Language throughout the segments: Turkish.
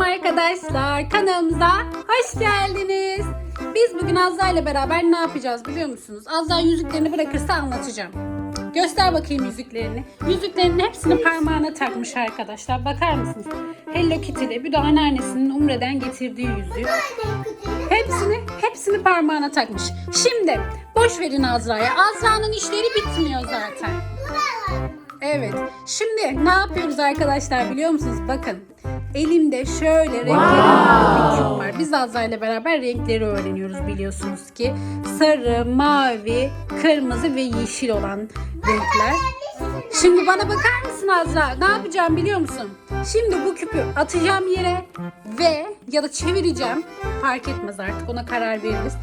Selam arkadaşlar. Kanalımıza hoş geldiniz. Biz bugün Azra ile beraber ne yapacağız biliyor musunuz? Azra yüzüklerini bırakırsa anlatacağım. Göster bakayım yüzüklerini. Yüzüklerinin hepsini parmağına takmış arkadaşlar. Bakar mısınız? Hello Kitty'de bir de anneannesinin Umre'den getirdiği yüzüğü. Hepsini, hepsini parmağına takmış. Şimdi boş verin Azra'ya. Azra'nın işleri bitmiyor zaten. Evet. Şimdi ne yapıyoruz arkadaşlar biliyor musunuz? Bakın. Elimde şöyle renkli bir küp var. Biz Azra ile beraber renkleri öğreniyoruz biliyorsunuz ki. Sarı, mavi, kırmızı ve yeşil olan renkler. Şimdi bana bakar mısın Azra? Ne yapacağım biliyor musun? Şimdi bu küpü atacağım yere ve ya da çevireceğim. Fark etmez artık ona karar veririz.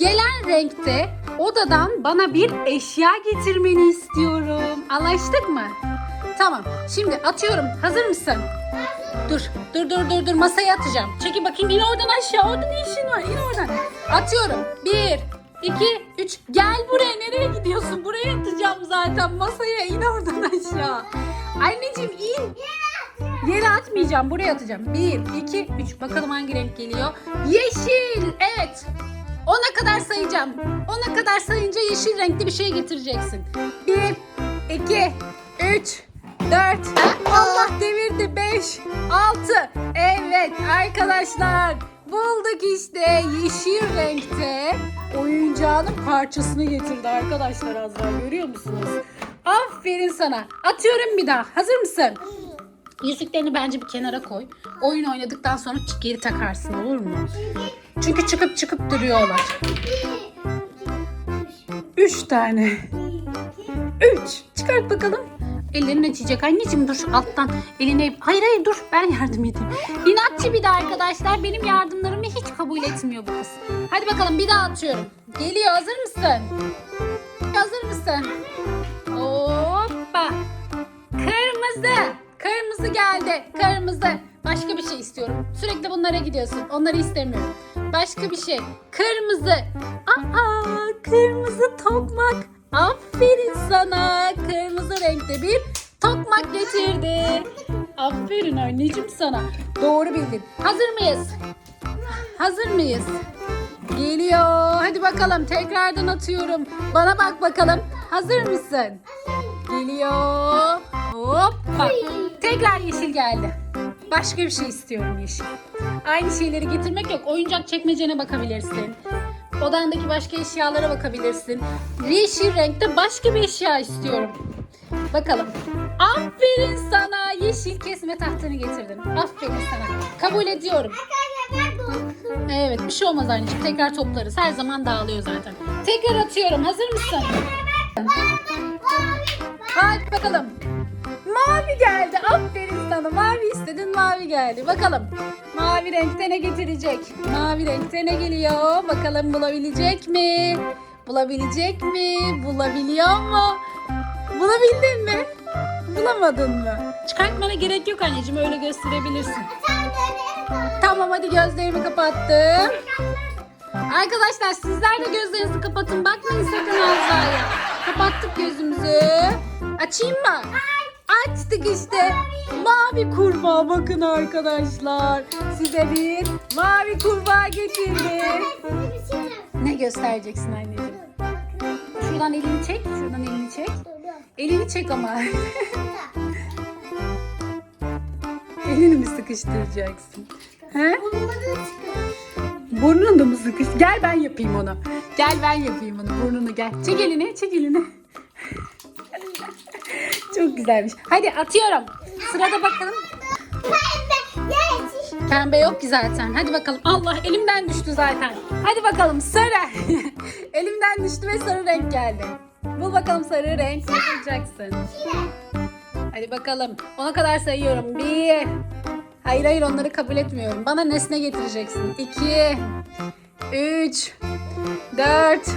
Gelen renkte odadan bana bir eşya getirmeni istiyorum. Anlaştık mı? Tamam. Şimdi atıyorum. Hazır mısın? Dur, dur, dur, dur, dur. Masaya atacağım. Çekil bakayım. İn oradan aşağı. Orada ne işin var? İn oradan. Atıyorum. Bir, iki, üç. Gel buraya. Nereye gidiyorsun? Buraya atacağım zaten. Masaya in oradan aşağı. Anneciğim in. Yere atmayacağım. Buraya atacağım. Bir, iki, üç. Bakalım hangi renk geliyor. Yeşil. Evet. Ona kadar sayacağım. Ona kadar sayınca yeşil renkli bir şey getireceksin. Bir, iki, üç, dört. Allah devirdi. Beş, altı. Evet arkadaşlar. Bulduk işte yeşil renkte oyuncağının parçasını getirdi arkadaşlar Azra görüyor musunuz? Aferin sana. Atıyorum bir daha. Hazır mısın? Yüzüklerini bence bir kenara koy. Oyun oynadıktan sonra geri takarsın olur mu? Çünkü çıkıp çıkıp duruyorlar. Üç tane. Üç. Çıkart bakalım. Ellerin acıyacak. Anneciğim dur alttan. Eline... Hayır hayır dur ben yardım edeyim. İnatçı bir de arkadaşlar. Benim yardımlarımı hiç kabul etmiyor bu kız. Hadi bakalım bir daha atıyorum. Geliyor hazır mısın? Hazır mısın? Kırmızı geldi. Kırmızı. Başka bir şey istiyorum. Sürekli bunlara gidiyorsun. Onları istemiyorum. Başka bir şey. Kırmızı. Aa, kırmızı tokmak. Aferin sana. Kırmızı renkte bir tokmak getirdi. Aferin anneciğim sana. Doğru bildin. Hazır mıyız? Hazır mıyız? Geliyor. Hadi bakalım tekrardan atıyorum. Bana bak bakalım. Hazır mısın? Geliyor. Hoppa. Tekrar yeşil geldi. Başka bir şey istiyorum yeşil. Aynı şeyleri getirmek yok. Oyuncak çekmecene bakabilirsin. Odandaki başka eşyalara bakabilirsin. Yeşil renkte başka bir eşya istiyorum. Bakalım. Aferin sana. Yeşil kesme tahtını getirdin. Aferin sana. Kabul ediyorum. Evet bir şey olmaz anneciğim. Tekrar toplarız. Her zaman dağılıyor zaten. Tekrar atıyorum. Hazır mısın? Hadi bakalım. Mavi geldi. Aferin sana. Mavi istedin mavi geldi. Bakalım. Mavi renkte ne getirecek? Mavi renkte ne geliyor? Bakalım bulabilecek mi? Bulabilecek mi? Bulabiliyor mu? Bulabildin mi? Bulamadın mı? Çıkartmana gerek yok anneciğim. Öyle gösterebilirsin. Tamam hadi gözlerimi kapattım. Arkadaşlar sizler de gözlerinizi kapatın. Bakmayın sakın Azra'ya. Kapattık gözümüzü. Açayım mı? Açtık işte. Mavi kurbağa bakın arkadaşlar. Size bir mavi kurbağa getirdim. Ne göstereceksin anneciğim? Şuradan elini çek. Şuradan elini çek. Elini çek ama. Elini mi sıkıştıracaksın? He? Burnunu da mı sıkış? Gel ben yapayım onu. Gel ben yapayım onu. Burnunu gel. Çek elini, çek elini. Çok güzelmiş. Hadi atıyorum. Sırada bakalım. Pembe yok ki zaten. Hadi bakalım. Allah elimden düştü zaten. Hadi bakalım sarı. elimden düştü ve sarı renk geldi. Bul bakalım sarı renk. Bulacaksın? Hadi bakalım. Ona kadar sayıyorum. Bir. Hayır hayır onları kabul etmiyorum. Bana nesne getireceksin. İki. Üç. Dört.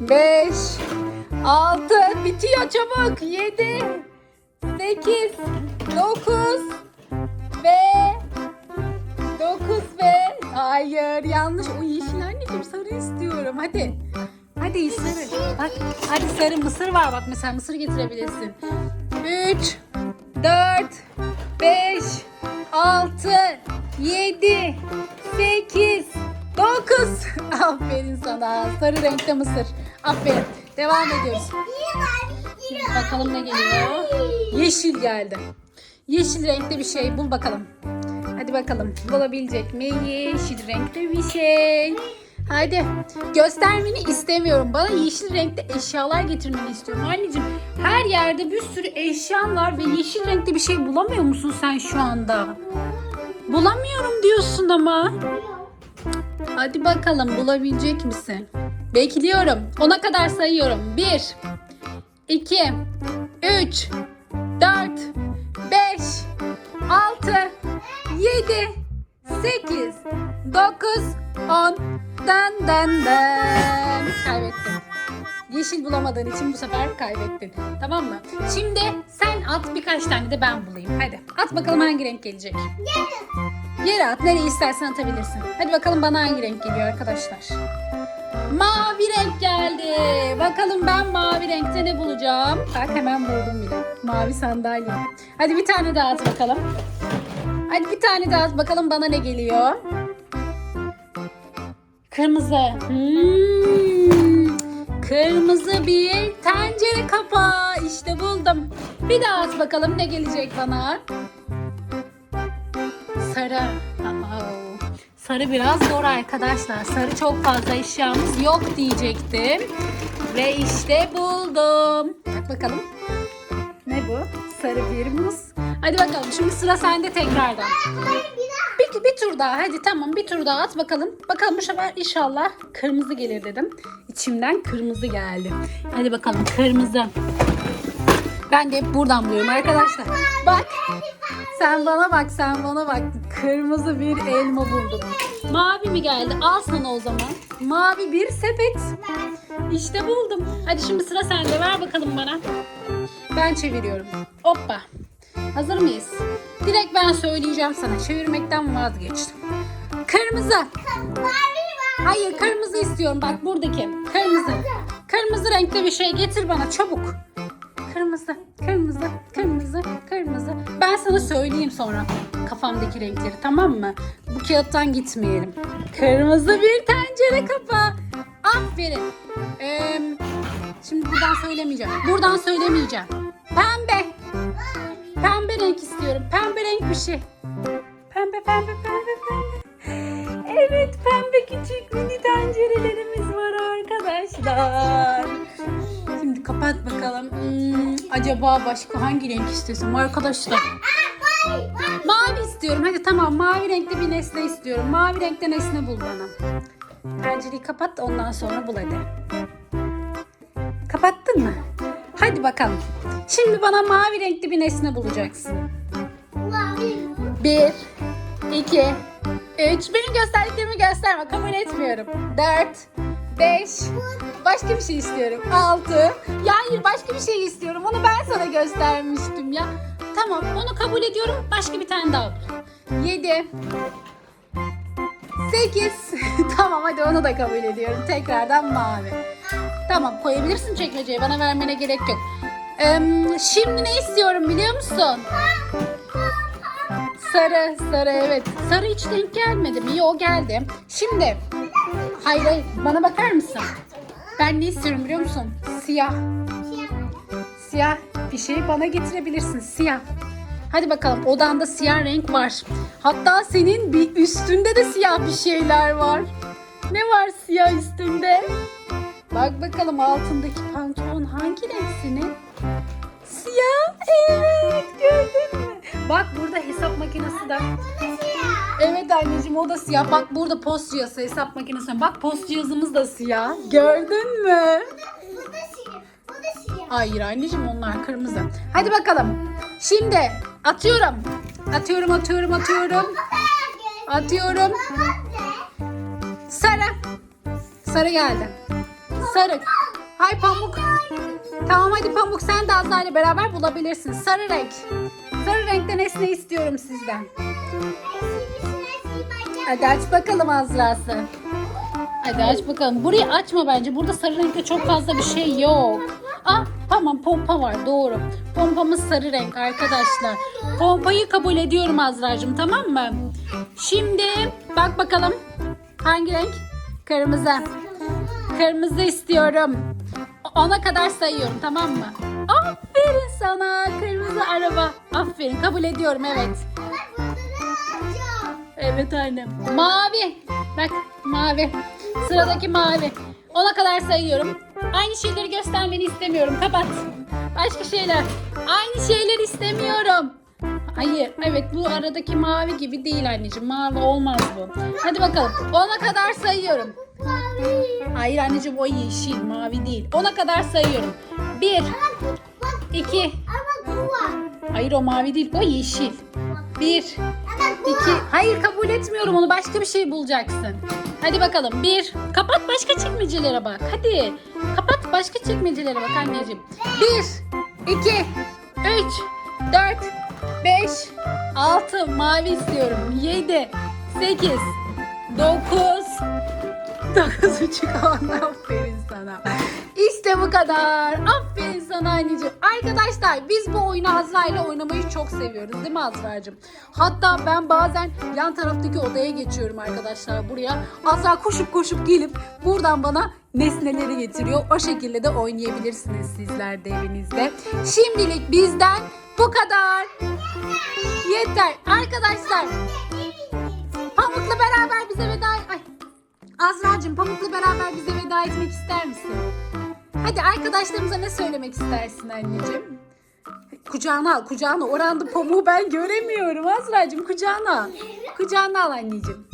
Beş. Altı. Bitiyor çabuk. Yedi. Sekiz. Dokuz. Ve. Dokuz ve. Hayır yanlış. O yeşil anneciğim sarı istiyorum. Hadi. Hadi sarı. Bak hadi sarı mısır var bak mesela mısır getirebilirsin. Üç. Dört. Beş. Altı. 7, 8, 9. Aferin sana. Sarı renkte mısır. Aferin. Devam ediyoruz. Bakalım ne geliyor. Yeşil geldi. Yeşil renkte bir şey bul bakalım. Hadi bakalım bulabilecek mi yeşil renkte bir şey. Hadi göstermeni istemiyorum. Bana yeşil renkte eşyalar getirmeni istiyorum. Anneciğim her yerde bir sürü eşyan var ve yeşil renkte bir şey bulamıyor musun sen şu anda? Bulamıyorum diyorsun ama. Hadi bakalım bulabilecek misin? Bekliyorum. Ona kadar sayıyorum. 1 2 3 4 5 6 7 8 9 10 Dan dan dan. Kaybettin. Yeşil bulamadığın için bu sefer kaybettin. Tamam mı? Şimdi sen at birkaç tane de ben bulayım. Hadi at bakalım hangi renk gelecek. Yere at. Nereye istersen atabilirsin. Hadi bakalım bana hangi renk geliyor arkadaşlar. Mavi renk geldi. Bakalım ben mavi renkte ne bulacağım. Bak hemen buldum bile. Mavi sandalye. Hadi bir tane daha at bakalım. Hadi bir tane daha at bakalım bana ne geliyor. Kırmızı. Hmm. Kırmızı bir tencere kapağı. İşte buldum. Bir daha at bakalım ne gelecek bana. Sarı. Sarı biraz zor arkadaşlar. Sarı çok fazla eşyamız yok diyecektim. Ve işte buldum. Bak bakalım. Ne bu? Sarı bir muz. Hadi bakalım şimdi sıra sende tekrardan. Bir, bir tur daha hadi tamam bir tur daha at bakalım. Bakalım bu sefer inşallah kırmızı gelir dedim. İçimden kırmızı geldi. Hadi bakalım kırmızı. Ben de hep buradan buluyorum arkadaşlar. Bak. Sen bana bak sen bana bak. Kırmızı bir elma buldum. Mavi mi geldi? Al sana o zaman. Mavi bir sepet. İşte buldum. Hadi şimdi sıra sende. Ver bakalım bana. Ben çeviriyorum. Hoppa. Hazır mıyız? Direkt ben söyleyeceğim sana. Çevirmekten vazgeçtim. Kırmızı. Hayır kırmızı istiyorum. Bak buradaki. Kırmızı. Kırmızı renkte bir şey getir bana çabuk. Kırmızı, kırmızı, kırmızı, kırmızı. Ben sana söyleyeyim sonra kafamdaki renkleri tamam mı? Bu kağıttan gitmeyelim. Kırmızı bir tencere kapağı. Aferin. Ee, şimdi buradan söylemeyeceğim. Buradan söylemeyeceğim. Pembe. Pembe renk istiyorum. Pembe renk bir şey. Pembe, pembe, pembe, pembe. Evet, pembe küçük mini tencerelerimiz var arkadaşlar. Şimdi kapat bakalım. Hmm, acaba başka hangi renk istiyorsun arkadaşlar? Mavi istiyorum. Hadi tamam mavi renkte bir nesne istiyorum. Mavi renkte nesne bul bana. Pencereyi kapat ondan sonra bul hadi. Kapattın mı? Hadi bakalım. Şimdi bana mavi renkli bir nesne bulacaksın. Bir, iki, üç. Benim gösterdiklerimi gösterme. Kabul etmiyorum. Dört, beş. Başka bir şey istiyorum. Altı. Ya hayır başka bir şey istiyorum. Onu ben sana göstermiştim ya. Tamam onu kabul ediyorum. Başka bir tane daha. Yedi. Sekiz. tamam hadi onu da kabul ediyorum. Tekrardan mavi. Tamam koyabilirsin çekmeceye. Bana vermene gerek yok. Ee, şimdi ne istiyorum biliyor musun? Sarı, sarı evet. Sarı hiç denk gelmedi mi? Yok geldi. Şimdi, hayır hayır bana bakar mısın? Ben ne istiyorum biliyor musun? Siyah. Siyah bir şey bana getirebilirsin. Siyah. Hadi bakalım odanda siyah renk var. Hatta senin bir üstünde de siyah bir şeyler var. Ne var siyah üstünde? Bak bakalım altındaki pantolon hangi renk senin? Siyah. Evet gördün mü? Bak burada hesap makinesi de. Evet anneciğim o da siyah. Bak burada post cihazı hesap makinesi. Bak post cihazımız da siyah. Gördün mü? Hayır anneciğim onlar kırmızı. Hadi bakalım. Şimdi atıyorum. Atıyorum atıyorum atıyorum. Atıyorum. Sarı. Sarı geldi. Sarı. Hay pamuk. Tamam hadi pamuk sen de Azra ile beraber bulabilirsin. Sarı renk. Sarı renkte nesne istiyorum sizden. Hadi aç bakalım Azra'sı. Hadi aç bakalım. Burayı açma bence. Burada sarı renkte çok fazla bir şey yok. Ah tamam pompa var doğru. Pompamız sarı renk arkadaşlar. Pompayı kabul ediyorum Azra'cığım tamam mı? Şimdi bak bakalım. Hangi renk? Kırmızı. Kırmızı istiyorum. Ona kadar sayıyorum tamam mı? Aferin sana kırmızı araba. Aferin kabul ediyorum evet. Evet annem. Mavi. Bak mavi. Sıradaki mavi. Ona kadar sayıyorum. Aynı şeyleri göstermeni istemiyorum. Kapat. Başka şeyler. Aynı şeyler istemiyorum. Hayır. Evet bu aradaki mavi gibi değil anneciğim. Mavi olmaz bu. Hadi bakalım. Ona kadar sayıyorum. Hayır anneciğim o yeşil. Mavi değil. Ona kadar sayıyorum. Bir. iki. Hayır o mavi değil. O yeşil. Bir. İki. Hayır kabul etmiyorum onu. Başka bir şey bulacaksın. Hadi bakalım. Bir. Kapat başka çekmecelere bak. Hadi. Kapat başka çekmecelere bak anneciğim. Bir. iki, Üç. Dört. Beş. Altı. Mavi istiyorum. Yedi. Sekiz. Dokuz. Dokuz buçuk on. Aferin sana. İşte bu kadar. Aferin sana anneciğim. Arkadaşlar biz bu oyunu Azra ile oynamayı çok seviyoruz değil mi Azra'cığım? Hatta ben bazen yan taraftaki odaya geçiyorum arkadaşlar buraya. Azra koşup koşup gelip buradan bana nesneleri getiriyor. O şekilde de oynayabilirsiniz sizler de evinizde. Şimdilik bizden bu kadar. Yeter. Arkadaşlar Pamuk'la beraber bize veda... Ay. Azra'cığım Pamuk'la beraber bize veda etmek ister misin? Hadi arkadaşlarımıza ne söylemek istersin anneciğim? Kucağına al, kucağına. Oranda pamuğu ben göremiyorum Azra'cığım. Kucağına al. Kucağına al anneciğim.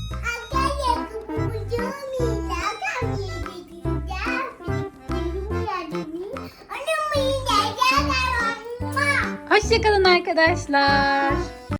Hoşçakalın arkadaşlar.